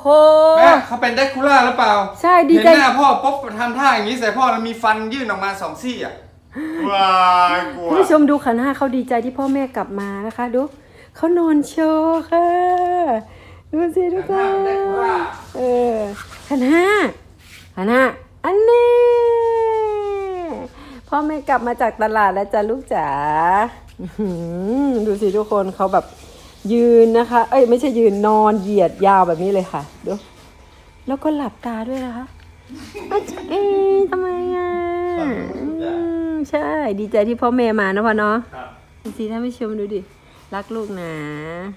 โห แม่เขาเป็นแดกคูล่าหรือเปล่าใช่ดีเห็นใจหน้าพ่อป๊บทำท่าอย่างนี้ใส่พ่อแล้วมีฟันยื่นออกมาสองซี่อะว้ายกลัว คุณผู้ชมดูขันห้าเขาดีใจที่พ่อแม่กลับมานะคะ ดูเขานอนโชว์ค่ะ ดูสิทุกคหน้านแดกคูล่า เออขันห้าขันห้าอันนี้พ่อแม่กลับมาจากตลาดแล้วจ้ะลูกจ๋าอื้อหือดูสิทุกคนเขาแบบ ยืนนะคะ เอ้ยไม่ใช่ยืนนอนเหยียดยาวแบบนี้เลยค่ะดูแล้วก็หลับตาด้วยนะคะอาจารย์เอ๊ะทำไมอะอืมใช่ ดีใจที่พ่อแม่มานะพ่อเนาะครับดูสิท่านผู้ชมดูดิ รักลูกนะ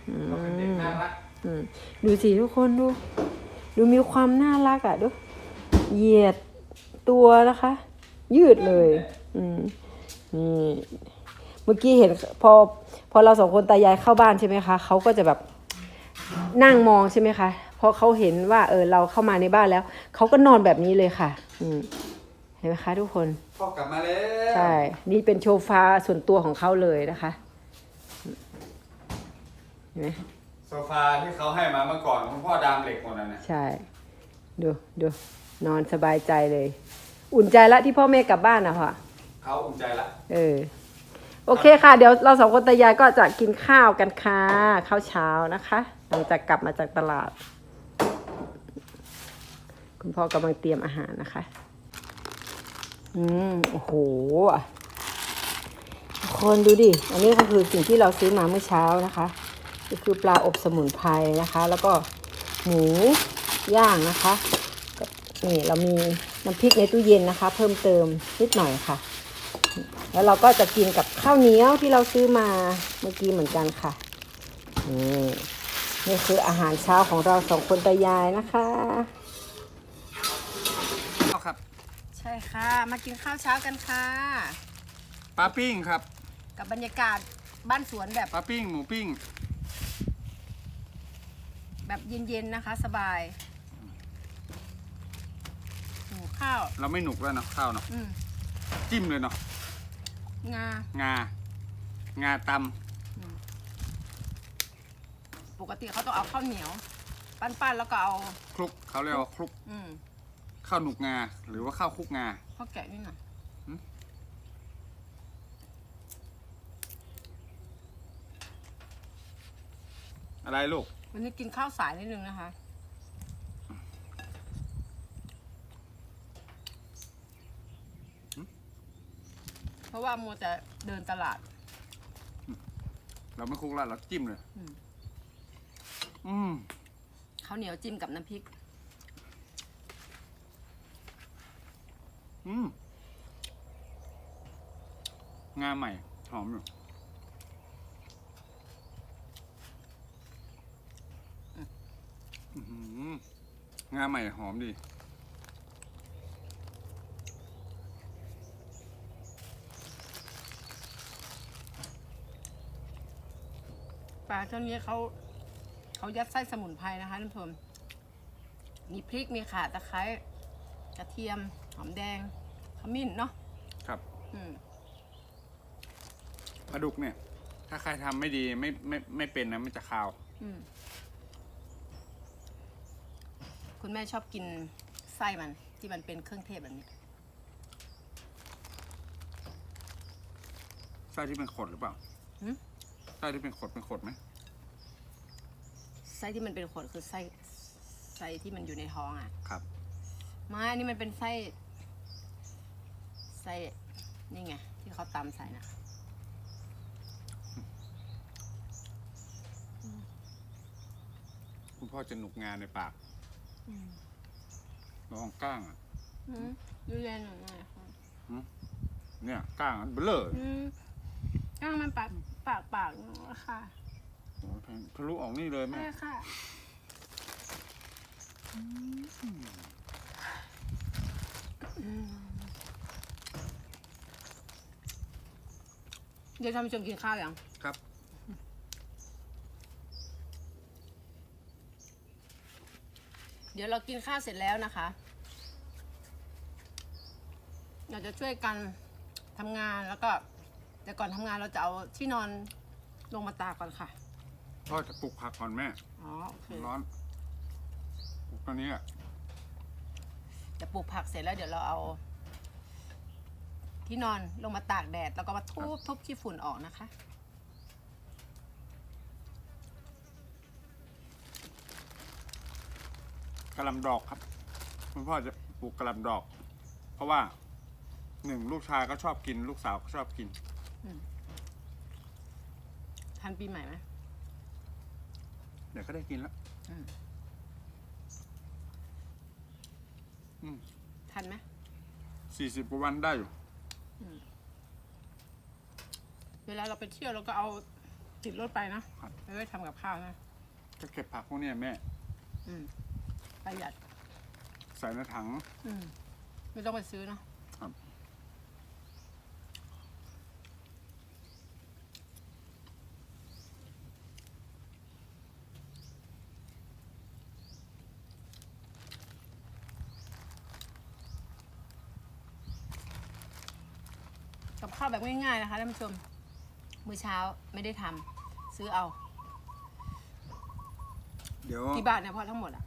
อืมเขาเป็นเด็กน่ารักอืมดูสิทุกคนดู ดูมีความน่ารักอะดู เหยียดตัวนะคะ ยืดเลย อืมนี่ เมื่อกี้เห็นพอพอเราสองคนตายายเข้าบ้านใช่ไหมคะเขาก็จะแบบนั่งมองใช่ไหมคะพอเขาเห็นว่าเออเราเข้ามาในบ้านแล้วเขาก็นอนแบบนี้เลยค่ะ อืมเห็นไหมคะ ทุกคนพ่อกลับมาแล้วใช่นี่เป็นโชฟาส่วนตัวของเขาเลยนะคะเห็นไหมโซฟาที่เขาให้มาเมื่อก่อนคุณพ่อดามเหล็กหมดนั่นน่ะใช่ ดูดูนอนสบายใจเลย อุ่นใจละที่พ่อแม่กลับบ้านนะพ่อเขาอุ่นใจละเออ โอเคค่ะ เดี๋ยวเราสองคนตายายก็จะกินข้าวกันค่ะข้าวเช้านะคะหลังจากกลับมาจากตลาด คุณพ่อกำลังเตรียมอาหารนะคะ อืมโอ้โหคนดูดิ อันนี้ก็คือสิ่งที่เราซื้อมาเมื่อเช้านะคะ ก็คือปลาอบสมุนไพรนะคะ แล้วก็หมูย่างนะคะนี่เรามีน้ำพริกในตู้เย็นนะคะ เพิ่มเติมนิดหน่อยค่ะ แล้วเราก็จะกินกับข้าวเหนียวที่เราซื้อมาเมื่อกี้เหมือนกันค่ะ นี่นี่คืออาหารเช้าของเราสองคนตายายนะคะเอาครับ ใช่ค่ะ มากินข้าวเช้ากันค่ะปลาปิ้งครับ กับบรรยากาศบ้านสวนแบบปลาปิ้ง หมูปิ้ง แบบเย็นๆนะคะ สบายหมูข้าว เราไม่หนุกแล้วเนาะข้าวเนาะอืมจิ้มเลยเนาะ งางา งาตปกติเขาต้องเอาข้าวเหนียว ปั้นๆแล้วก็เอาำคลุกเขาเรียกว่าคลุกอืมข้าวหนุกงา หรือว่าข้าวคลุกงา ข้าวแกะนี่หน่อยอะไรลูกวันนี้กินข้าวสายนิดนึงนะคะ เพราะว่ามัวแต่เดินตลาด เราไม่คลุกแล้วเราจิ้มเลย อืม อืมข้าวเหนียวจิ้มกับน้ำพริก อืมงาใหม่ หอมอยู่อื้อหืองาใหม่หอมดี ลาช่วงนี้เขาเขายัดไส้สมุนไพรนะคะท่านผู้ชมมีพริกมีข่าตะไคร้กระเทียมหอมแดงขมิ้นเนาะครับอืมปลาดุกเนี่ย ถ้าใครทำไม่ดีไม่ไม่ไม่เป็นนะมันจะคาว อืมคุณแม่ชอบกินไส้มันที่มันเป็นเครื่องเทศแบบนี้ ไส้ที่เป็นขดหรือเปล่า หืม ไส้ที่เป็นขดเป็นขดไหมไส้ที่มันเป็นขวดคือไส้ไส้ที่มันอยู่ในท้องอะครับ ไม่อันนี้มันเป็นไส้ ไส้นี่ไง ที่เขาตำใส่นะคุณพ่อจะหนุกงานในปากระวังก้างอะอืมดูแลหน่อยหน่อยค่ะเนี่ยก้างอันเบลอ อืมก้างมันปาก ปากปากหนูอะค่ะโอ้ยแทงทะลุออกนี่เลยแม่ ใช่ค่ะเดี๋ยวทำชมกินข้าวยังครับ เดี๋ยวเรากินข้าวเสร็จแล้วนะคะเราจะช่วยกันทำงานแล้วก็ แต่ก่อนทำงานเราจะเอาที่นอนลงมาตากก่อนค่ะพ่อจะปลูกผักก่อนแม่อ๋อโอเคร้อนตอนนี้อะจะปลูกผักเสร็จแล้วเดี๋ยวเราเอา ที่นอนลงมาตากแดดแล้วก็มาทุบทุบขี้ฝุ่นออกนะคะ กระหลำดอกครับคุณพ่อจะปลูกกระหลำดอก เพราะว่าหนึ่งลูกชายก็ชอบกิน ลูกสาวก็ชอบกิน ทันปีใหม่ไหมเดี๋ยวก็ได้กินแล้วทันไหมสี่สิบกว่าวันได้อยู่ เวลาเราไปเที่ยวเราก็เอาติดรถไปนะครับ ไม่ได้ทำกับข้าวนะก็เก็บผักพวกเนี้ยแม่ อืมประหยัดใส่ในถัง อืมไม่ต้องไปซื้อเนาะ ข้าวแบบง่ายๆนะคะท่านผู้ชม มื้อเช้าไม่ได้ทำซื้อเอา เดี๋ยวกี่บาทเนี่ยพอทั้งหมดอะ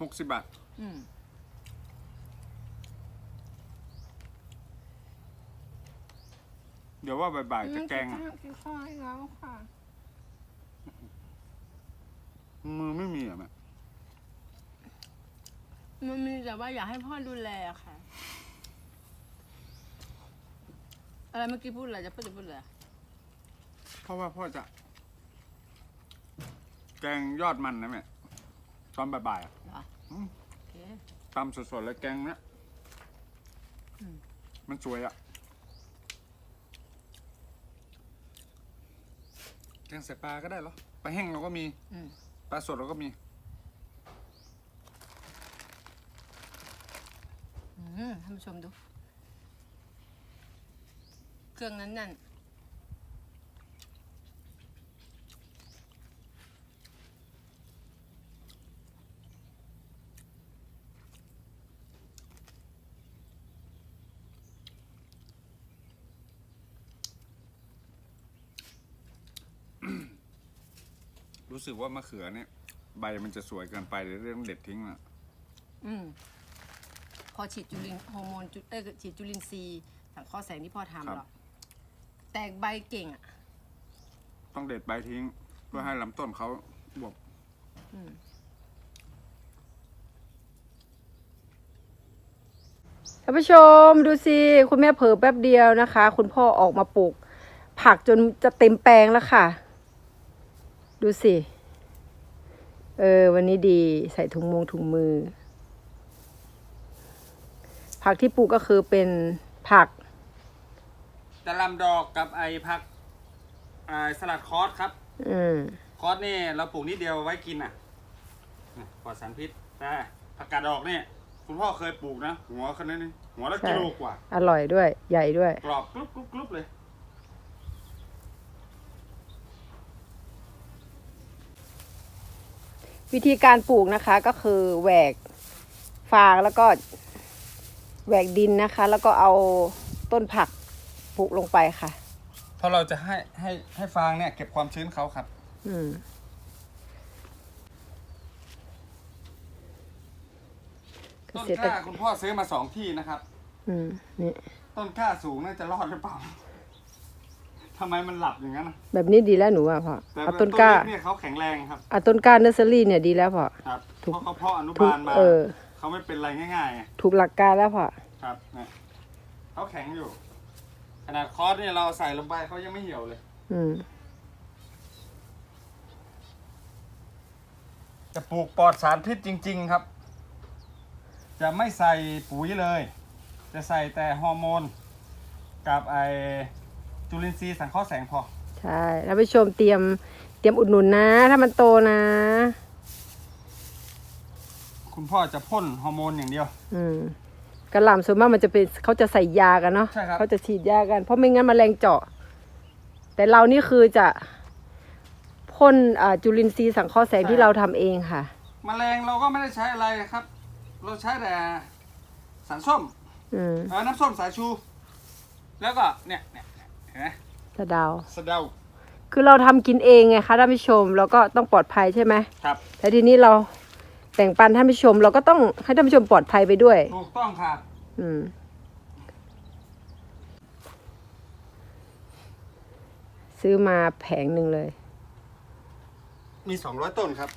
หกสิบบาท อืม เดี๋ยวว่าบ่ายๆจะแกงอะกินข้าวให้แล้วค่ะ มือไม่มีอะแม่มันมีแต่ว่าอยากให้พ่อดูแลอะค่ะ อะไรเมื่อกี้พูดอะไรจะพูดจะพูดอะไรเพราะว่าพ่อจะ แกงยอดมันนะแม่ตอนบ่ายๆอะเหรออืมโอเคตำสดๆเลยแกงเนี้ยอืมมันสวยอะแกงใส่ปลาก็ได้เหรอปลาแห้งเราก็มีอืมปลาสดเราก็มี อืมท่านผู้ชมดู เครื่องนั้นนั่นรู้สึกว่ามะเขือเนี่ย ใบมันจะสวยเกินไปเดี๋ยวเรื่องเด็ดทิ้งอะ อืม พอฉีดจุลินฮอร์โมนจุเอ้ยฉีดจุลินทรีย์สังเคราะห์แสงที่พ่อทำหรอก แตกใบเก่งอะ ต้องเด็ดใบทิ้ง เพื่อให้ลำต้นเขาบวบอืมท่านผู้ชมดูสิ คุณแม่เผลอแป๊บเดียวนะคะ คุณพ่อออกมาปลูก ผักจนจะเต็มแปลงแล้วค่ะ ดูสิ เออ วันนี้ดีใส่ถุงมงถุงมือ ผักที่ปลูกก็คือเป็นผัก จะลำดอกกับไอ้ผักไอ้สลัดคอสครับ อืมคอสนี่เราปลูกนิดเดียวไว้กินอะนี่ปลอดสารพิษแต่ผักกาดดอกเนี่ยคุณพ่อเคยปลูกนะ หัวขนาดนี้หัวละใช่กิโลกว่า อร่อยด้วย ใหญ่ด้วย กรอบกรุบกรุบกรุบเลย วิธีการปลูกนะคะก็คือแหวกฟางแล้วก็แหวกดินนะคะ แล้วก็เอาต้นผัก ปลูกลงไปค่ะ เพราะเราจะให้ให้ให้ฟางเนี่ยเก็บความชื้นเขาครับ อืมเกต้นษตกรล้าคุณพ่อซื้อมาสองที่นะครับ อืมนี่ต้นกล้าสูงน่าจะรอดหรือเปล่าทำไมมันหลับอย่างนั้นนะแบบนี้ดีแล้วหนูอะพ่อแต่เอาต้นกล้าเล็เนี่ยเขาแข็งแรงครับเอาต้นกล้าเนอร์เซอรี่เนี่ยดีแล้วพ่อครับถูกเพราะเขาเพาะอนุถูกบาลมาเออเขาไม่เป็นไรง่ายๆไงถูกหลักการแล้วพ่อครับเนี่ยเขาแข็งอยู่ ขนาดคอสเนี่ยเราใส่ลงไปเขายังไม่เหี่ยวเลย อืม จะปลูกปลอดสารพิษจริง ๆครับ จะไม่ใส่ปุ๋ยเลย จะใส่แต่ฮอร์โมน กับไอจุลินทรีย์สังเคราะห์แสงพอ ใช่ท่านผู้ชมเตรียมเตรียมอุดหนุนนะ ถ้ามันโตนะ คุณพ่อจะพ่นฮอร์โมนอย่างเดียว อืม กระหล่ำส่วนมากมันจะเป็นเขาจะใส่ยากันเนาะใช่ครับ เขาจะฉีดยากัน เพราะไม่งั้นแมลงเจาะ แต่เรานี่คือจะพ่นอ่าจุลินทรีย์สังเคราะห์แสงที่เราทำเองค่ะ มแมลงเราก็ไม่ได้ใช้อะไรครับ เราใช้แต่สารส้มอืมเออน้ำส้มสายชู แล้วก็เนี่ยเนี่ยเนี่ยเห็นไหมสะเดาว สะเดาคือเราทำกินเองไงคะท่านผู้ชมเราก็ต้องปลอดภัยใช่ไหม ครับ แต่ทีนี้เรา แบ่งปันท่านผู้ชม เราก็ต้องให้ท่านผู้ชมปลอดภัยไปด้วย ถูกต้องครับ อืม ซื้อมาแผงหนึ่งเลย มีสองร้อยต้นครับ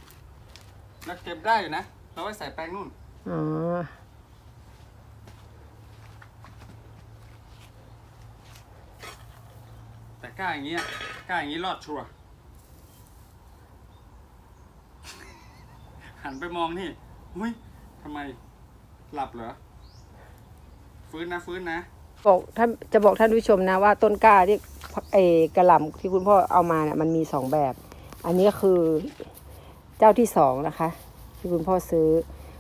แล้วเก็บได้อยู่นะเราไว้ใส่แป้งนู่น อ๋อ แต่กล้าอย่างเงี้ยกล้าอย่างงี้รอดชัวร์ หั นไปมองนี่หุ้ยทำไมหลับเหรอ ฟื้นนะฟื้นนะ บอกท่านจะบอกท่านผู้ชมนะว่าต้นกล้าที่เออกระหล่ำที่คุณพ่อเอามาเนี่ยมันมีสองแบบ อันนี้คือเจ้าที่สองนะคะ ที่คุณพ่อซื้อ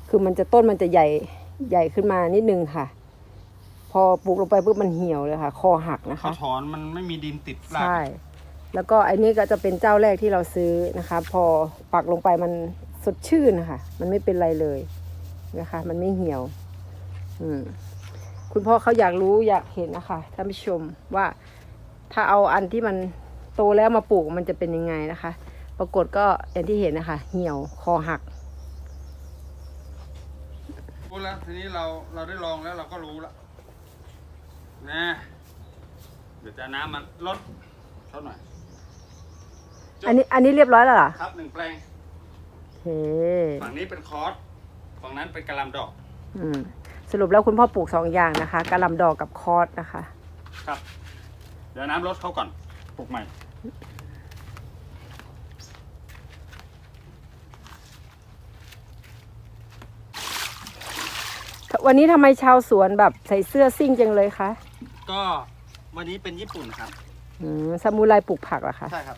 คือมันจะต้นมันจะใหญ่ใหญ่ขึ้นมานิดนึงค่ะ พอปลูกลงไปปุ๊บมันเหี่ยวเลยค่ะ คอหักนะเขาคะถอนมันไม่มีดินติดรากใช่แล้วก็อันนี้ก็จะเป็นเจ้าแรกที่เราซื้อนะคะ พอปักลงไปมัน สดชื่นนะคะมันไม่เป็นไรเลยนะคะ มันไม่เหี่ยว อืมคุณพ่อเขาอยากรู้อยากเห็นนะคะท่านผู้ชมว่าถ้าเอาอันที่มันโตแล้วมาปลูกมันจะเป็นยังไงนะคะ ปรากฏก็อย่างที่เห็นนะคะ เหี่ยวคอหักรู้แล้วทีนี้เราเราได้ลองแล้วเราก็รู้แล้วนะเดี๋ยวจะเอาน้ำมันลดเขาหน่อยจบอันนี้อันนี้เรียบร้อยแล้วเหรอ ครับหนึ่งแปลงโอ เค ฝั่งนี้เป็นคอร์สฝั่งนั้นเป็นกระหลำดอก อืม สรุปแล้วคุณพ่อปลูกสองอย่างนะคะกะหล่ำดอกกับคอสนะคะ ครับ เดี๋ยวน้ำลดเขาก่อน ปลูกใหม่ วันนี้ทำไมชาวสวนแบบใส่เสื้อซิ่งจังเลยคะ ก็วันนี้เป็นญี่ปุ่นครับ อืมซามูไรปลูกผักเหรอคะ ใช่ครับ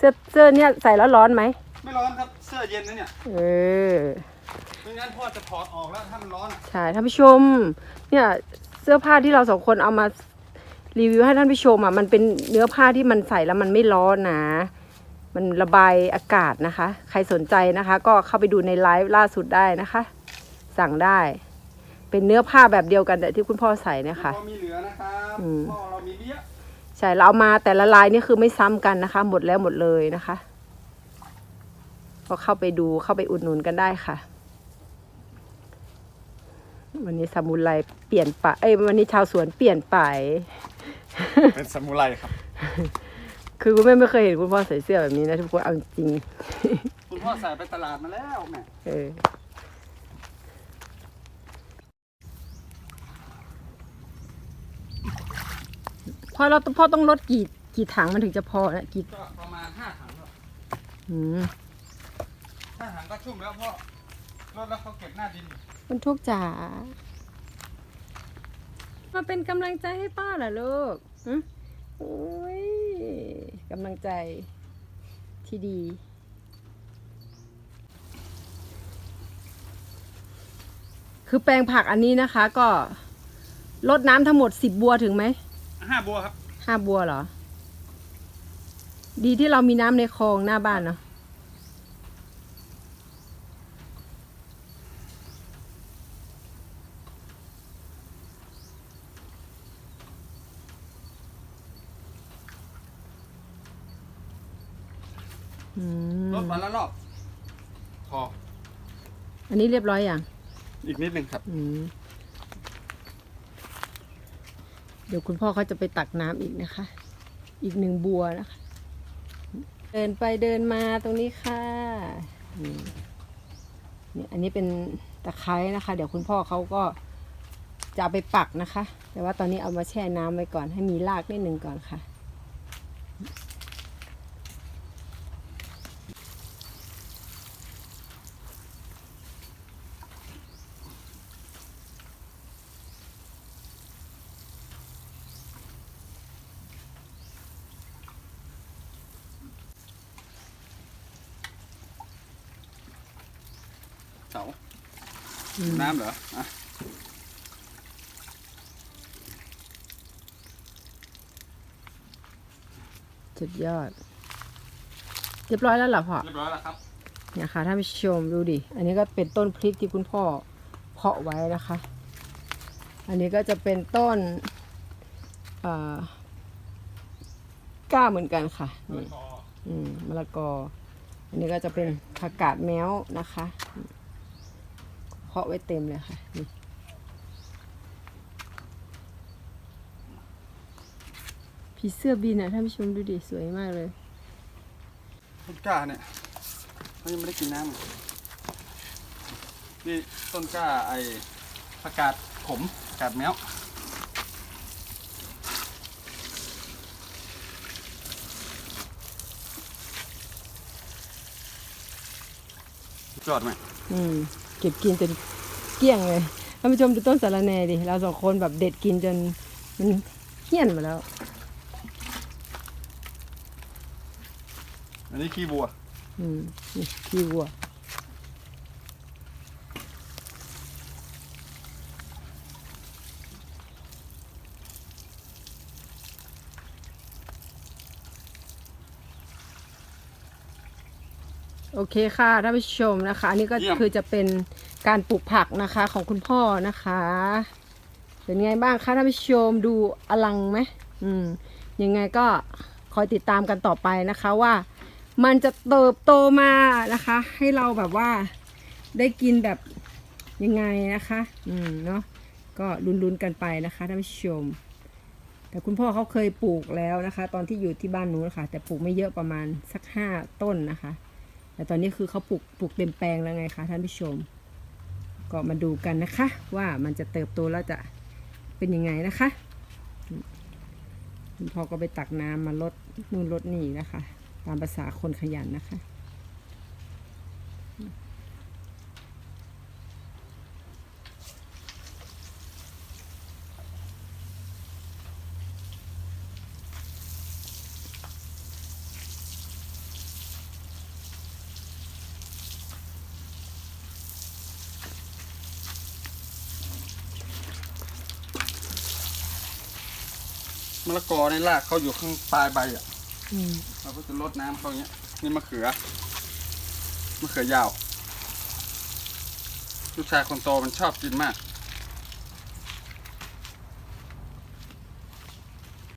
เสื้อเสื้อเนี่ยใส่แล้วร้อนไหม ไม่ร้อนครับ เสื้อเย็นนะเนี่ย เออ ไม่งั้นพ่อจะถอดออกแล้วถ้ามันร้อนอะใช่ท่านผู้ชม เนี่ยเสื้อผ้าที่เราสองคนเอามารีวิวให้ท่านผู้ชมอะมันเป็นเนื้อผ้าที่มันใส่แล้วมันไม่ร้อนนะ มันระบายอากาศนะคะ ใครสนใจนะคะ ก็เข้าไปดูในไลฟ์ล่าสุดได้นะคะ สั่งได้ เป็นเนื้อผ้าแบบเดียวกันแต่ที่คุณพ่อใส่เนี่ยค่ะพ่อมีเหลือนะครับ อืม พ่อเรามีเบี้ย ใช่เราเอามาแต่ละลายนี่คือไม่ซ้ำกันนะคะ หมดแล้วหมดเลยนะคะ ก็เข้าไปดูเข้าไปอุดหนุนกันได้ค่ะ วันนี้ซามูไรเปลี่ยนไปเอ้ยวันนี้ชาวสวนเปลี่ยนไปเป็นสมุไรครับ คือคุณแม่ไม่เคยเห็นคุณพ่อใส่เสื้อแบบนี้นะทุกคนเอาจริง คุณพ่อใส่ไปตลาดมาแล้วแม่เออ อเราพ่อต้องลดกี่กี่ถังมันถึงจะพอนะกี่ก็ประมาณห้าถังครับอืมห้าถังก็ชุ่มแล้วพ่อรดแล้วเขาเก็บหน้าดินคุณทุกจ๋ามาเป็นกำลังใจให้ป้าเหรอลูกหึโอ้ยกำลังใจที่ดี คือแปลงผักอันนี้นะคะ ก็ลดน้ำทั้งหมดสิบบัวถึงไหม ห้าบัวครับ ห้าบัวเหรอ ดีที่เรามีน้ำในคลองหน้าบ้านเนาะอืมรดวันละรอบ พอ อันนี้เรียบร้อยอย่าง อีกนิดนึงครับ อืม เดี๋ยวคุณพ่อเขาจะไปตักน้ำอีกนะคะ อีกหนึ่งบัวนะคะ เดินไปเดินมาตรงนี้ค่ะนี่อันนี้เป็นตะไคร้นะคะ เดี๋ยวคุณพ่อเขาก็จะเอาไปปักนะคะ แต่ว่าตอนนี้เอามาแช่น้ำไว้ก่อนให้มีรากนิดหนึ่งก่อนค่ะ เสา น้ำเหรออะสุดยอด เรียบร้อยแล้วเหรอพ่อเรียบร้อยแล้วครับเนี่ยค่ะท่านผู้ชมดูดิ อันนี้ก็เป็นต้นพริกที่คุณพ่อเพาะไว้นะคะ อันนี้ก็จะเป็นต้นเอ่อก้าเหมือนกันค่ะนี่อืมมะละกอ อันนี้ก็จะเป็นผักกาดแมวนะคะ เพาะไว้เต็มเลยค่ะนี่ผีเสื้อบินอะท่านผู้ชมดูดิสวยมากเลยต้นกล้าเนี่ยเขายังไม่ได้กินน้ำนี่ต้นกล้าไอ้ผักกาดขมผักกาดแมวจอดไหมอืม เก็บกินจนเกลี้ยงเลยท่านผู้ชมดูต้นสาระแหน่ดิเราสองคนแบบเด็ดกินจนมันเหี้ยนหมาแล้ว อันนี้ขี้บัว อืมนี่ขี้วัว โอเคค่ะท่านผู้ชมนะคะ อันนี้ก็คือจะเป็นการปลูกผักนะคะของคุณพ่อนะคะ เป็นไงบ้างคะท่านผู้ชมดูอลังไหมอืมยังไงก็คอยติดตามกันต่อไปนะคะว่า มันจะเติบโตมานะคะ ให้เราแบบว่าได้กินแบบยังไงนะคะ อืมเนาะก็ลุ้นๆกันไปนะคะท่านผู้ชม แต่คุณพ่อเขาเคยปลูกแล้วนะคะ ตอนที่อยู่ที่บ้านนู้นค่ะ แต่ปลูกไม่เยอะประมาณสักห้าต้นนะคะ แต่ตอนนี้คือเขาปลูกปลูกเต็มแปลงแล้วไงคะท่านผู้ชม ก็มาดูกันนะคะ ว่ามันจะเติบโตแล้วจะเป็นยังไงนะคะคุณพ่อก็ไปตักน้ำมาลดนู่นลดนี่นะคะ ตามภาษาคนขยันนะคะ มะละกอในรากเขาอยู่ข้างปลายใบอะอืมเราก็จะรดน้ำเขาอย่างเงี้ย นี่มะเขือมะเขือยาว ลูกชายคนโตมันชอบกินมาก